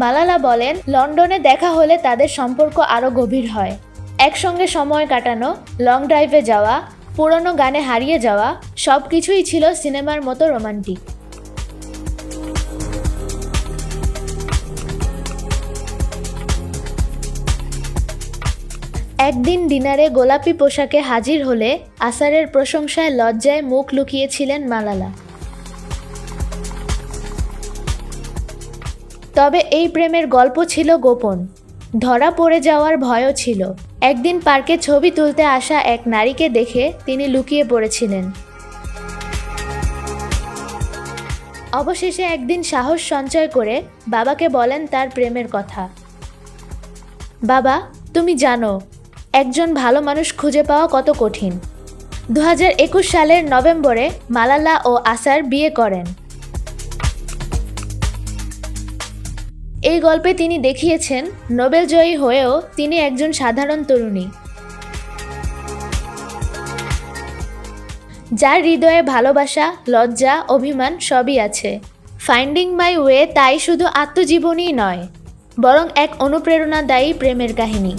মালালা বলেন, লন্ডনে দেখা হলে তাদের সম্পর্ক আরও গভীর হয়। একসঙ্গে সময় কাটানো লং ড্রাইভে যাওয়া, পুরনো গানে হারিয়ে যাওয়া সব কিছুই ছিল সিনেমার মতো রোমান্টিক। একদিন ডিনারে গোলাপি পোশাকে হাজির হলে আসারের প্রশংসায় লজ্জায় মুখ লুকিয়েছিলেন মালালা। তবে এই প্রেমের গল্প ছিল গোপন। ধরা পড়ে যাওয়ার ভয়ও ছিল। একদিন পার্কে ছবি তুলতে আসা এক নারীকে দেখে তিনি লুকিয়ে পড়েছিলেন। অবশেষে একদিন সাহস সঞ্চয় করে বাবাকে বলেন তার প্রেমের কথা। বাবা, তুমি জানো, একজন ভালো মানুষ খুঁজে পাওয়া কত কঠিন। দু হাজার একুশ সালের নভেম্বরে মালালা ও আসার বিয়ে করেন। এই গল্পে তিনি দেখিয়েছেন, নোবেল জয়ী হয়েও তিনি একজন সাধারণ তরুণী। যার হৃদয়ে ভালোবাসা, লজ্জা, অভিমান সবই আছে। ফাইন্ডিং মাই ওয়ে তাই শুধু আত্মজীবনীই নয়, বরং এক অনুপ্রেরণাদায়ী প্রেমের কাহিনী।